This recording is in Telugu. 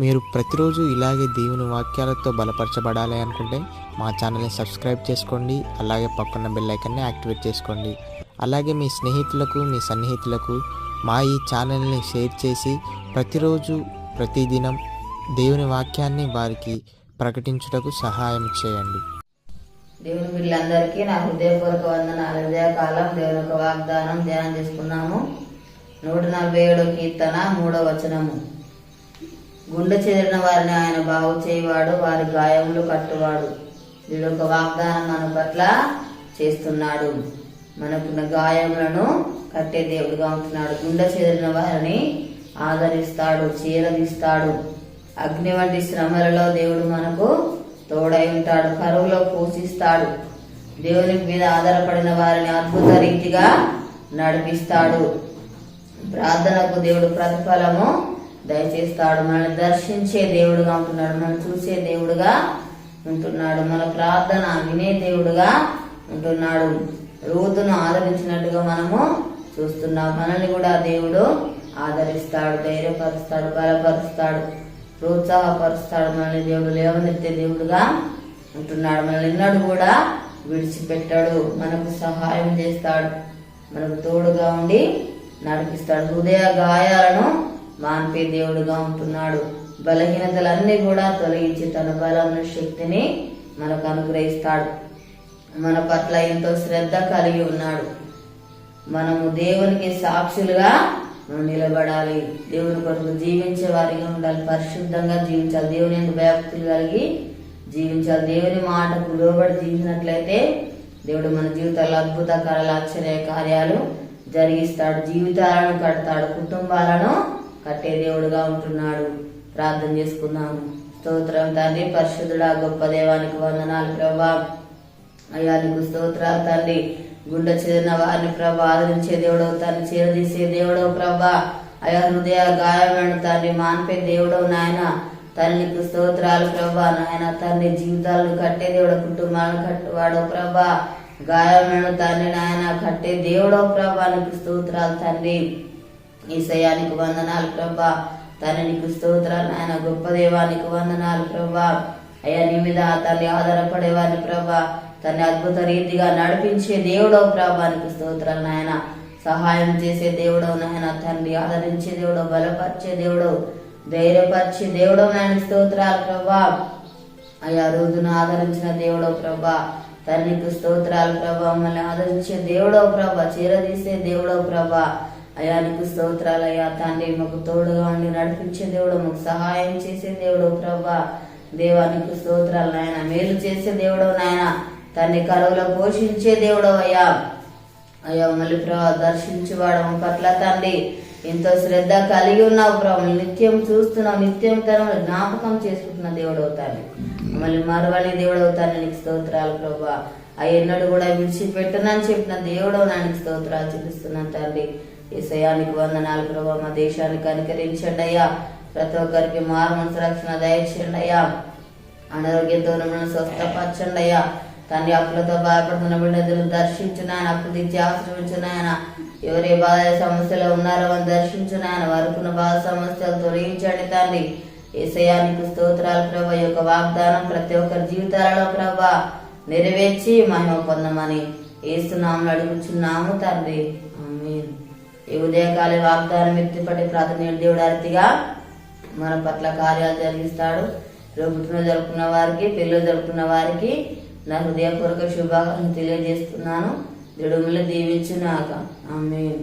మీరు ప్రతిరోజు ఇలాగే దేవుని వాక్యాలతో బలపరచబడాలి అనుకుంటే మా ఛానల్ని సబ్స్క్రైబ్ చేసుకోండి అలాగే పక్కన బెల్ ఐకన్ని యాక్టివేట్ చేసుకోండి. అలాగే మీ స్నేహితులకు మీ సన్నిహితులకు మా ఈ ఛానల్ని షేర్ చేసి ప్రతిరోజు ప్రతిదినం దేవుని వాక్యాన్ని వారికి ప్రకటించుటకు సహాయం చేయండి. దేవుని బిడ్డలందరికీ నా హృదయపూర్వక వందనాలు హృదయకాలం దేవుని యొక్క వాగ్దానం ధ్యానం చేసుకున్నాము. నూట నలభై ఏడు కీర్తన మూడో వచనము. గుండె చెదిరిన వారిని ఆయన బాగు చేయవాడు వారి గాయములు కట్టువాడు. వీడు ఒక వాగ్దానం మన పట్ల చేస్తున్నాడు. మనకున్న గాయములను కట్టే దేవుడుగా ఉంటున్నాడు. గుండె చెదిరిన వారిని ఆదరిస్తాడు చీరదీస్తాడు. అగ్ని వంటి శ్రమలలో దేవుడు మనకు తోడై ఉంటాడు. కరువులో పోషిస్తాడు. దేవుని మీద ఆధారపడిన వారిని అద్భుత రీతిగా నడిపిస్తాడు. ప్రార్థనకు దేవుడు ప్రతిఫలము దయచేస్తాడు. మనల్ని దర్శించే దేవుడుగా ఉంటున్నాడు. మనం చూసే దేవుడుగా ఉంటున్నాడు. మన ప్రార్థన వినే దేవుడుగా ఉంటున్నాడు. రూతును ఆదరించినట్టుగా మనము చూస్తున్నాం. మనల్ని కూడా దేవుడు ఆదరిస్తాడు ధైర్యపరుస్తాడు బలపరుస్తాడు ప్రోత్సాహపరుస్తాడు. మనల్ని దేవుడు లేవనెత్తే దేవుడుగా ఉంటున్నాడు. మనల్ని ఎన్నడూ కూడా విడిచిపెట్టాడు. మనకు సహాయం చేస్తాడు. మనకు తోడుగా ఉండి నడిపిస్తాడు. హృదయ గాయాలను మాన్పే దేవుడుగా ఉంటున్నాడు. బలహీనతలన్నీ కూడా తొలగించి తన బలం శక్తిని మనకు అనుగ్రహిస్తాడు. మన పట్ల ఎంతో శ్రద్ధ కలిగి ఉన్నాడు. మనము దేవునికి సాక్షులుగా నిలబడాలి. దేవుని కొరకు జీవించే వారిగా ఉండాలి. పరిశుద్ధంగా జీవించాలి. దేవుని ఎందుకు భయభక్తులు కలిగి జీవించాలి. దేవుని మాటకు లోబడి జీవించినట్లయితే దేవుడు మన జీవితాల్లో అద్భుత కళలు ఆశ్చర్య కార్యాలు జరిగిస్తాడు. జీవితాలను కడతాడు. కుటుంబాలను కట్టే దేవుడుగా ఉంటున్నాడు. ప్రార్థన చేసుకున్నాము స్తోత్రం తండ్రి పరిశుద్ధుడా గొప్ప దేవానికి వందనాలు ప్రభా. అయ్యా నీకు స్తోత్రాలు తండ్రి. గుండె చెందిన వారిని ప్రభా ఆదరించే దేవుడవు తండ్రి చేరదీసే దేవుడవు ప్రభా. అయ్యా హృదయ గాయమైన తండ్రి మాన్పే దేవుడవు నాయన. తల్లికి స్తోత్రాలు ప్రభా నాయన. తండ్రి జీవితాలను కట్టే దేవుడు కుటుంబాలను కట్టువాడు ప్రభా. గాయమైన తండ్రి నాయన కట్టే దేవుడవు ప్రభా నీకు స్తోత్రాలు తండ్రి. ఈసయానికి వందనాలు ప్రభా. తండ్రి నీకు స్తోత్రాలు నాయన గొప్ప దేవానికి వందనాలు ప్రభా. అయ్యా నీ మీద తల్లి ఆధారపడేవారిని ప్రభా. తన్ని అద్భుత రీతిగా నడిపించే దేవుడవు ప్రభానికి స్తోత్రాలు నాయన. సహాయం చేసే దేవుడవు నాయన. తండ్రి ఆదరించే దేవుడు బలపరిచే దేవుడు ధైర్యపరిచే దేవుడో నాయన. స్తోత్రాలు ప్రభా. అయ్యా రోజును ఆదరించిన దేవుడవు ప్రభా. తండ్రికి స్తోత్రాలు ప్రభా. మమ్మల్ని ఆదరించే దేవుడవు ప్రభా. చీరదీసే దేవుడవు ప్రభా. అయ్యా నీకు స్తోత్రాలయ్యా. తండ్రి మాకు తోడుగా ఉండి నడిపించే దేవుడు మాకు సహాయం చేసే దేవుడు ప్రభా దేవా నీకు స్తోత్రాలు నాయన. మేలు చేసే దేవుడు నాయన. తండ్రి కరువులో పోషించే దేవుడు అయ్యా. అయ్యా మళ్ళీ ప్రభా దర్శించేవాడు పట్ల తండ్రి. ఎంతో శ్రద్ధ కలిగి ఉన్నావు ప్రభు. నిత్యం చూస్తున్నావు నిత్యం తన జ్ఞాపకం చేసుకుంటున్న దేవుడు అవుతాను మళ్ళీ మరవని దేవుడు అవుతాను నీకు స్తోత్రాలు ప్రభా. అవి కూడా విడిచిపెట్టనని చెప్పిన దేవుడు నానికి స్తోత్రాలు చూపిస్తున్నాను తండ్రి. ఈ వందనాలు ప్రభా మా దేశానికి అనుకరించండి అయ్యా. ప్రతి ఒక్కరికి మారు రక్షణ దయచేయండి అయ్యా. అనారోగ్యంతో స్వస్థపరచండి అయ్యా. తండ్రి అప్పులతో బాధపడుతున్న బిడ్డలు దర్శించిన ఆయన అప్పు తెచ్చి ఆశ్రమించిన ఆయన ఎవరే బాధ సమస్యలు ఉన్నారో అని దర్శించిన ఆయన వారికున్న బాధ సమస్యలు తొలగించండి తండ్రి. ఏసయానికి స్తోత్రాలు ప్రభా యొక్క వాగ్దానం ప్రతి ఒక్కరి జీవితాలలో ప్రభా నెరవేర్చి మహిమ పొందమని ఏస్తున్నాము అడుగుచున్నాము తండ్రి. ఈ ఉదయకాల వాగ్దానం ఎత్తిపడి ప్రార్థన దేవుడు అరతిగా మన పట్ల కార్యాలు జరిగిస్తాడు. ప్రభుత్వం జరుపుకున్న వారికి పిల్లలు జరుపుకున్న వారికి నా హృదయపూర్వక శుభాకాంక్షలు తెలియజేస్తున్నాను. దేవుడు మిమ్మల్ని దీవించునాక. ఆమె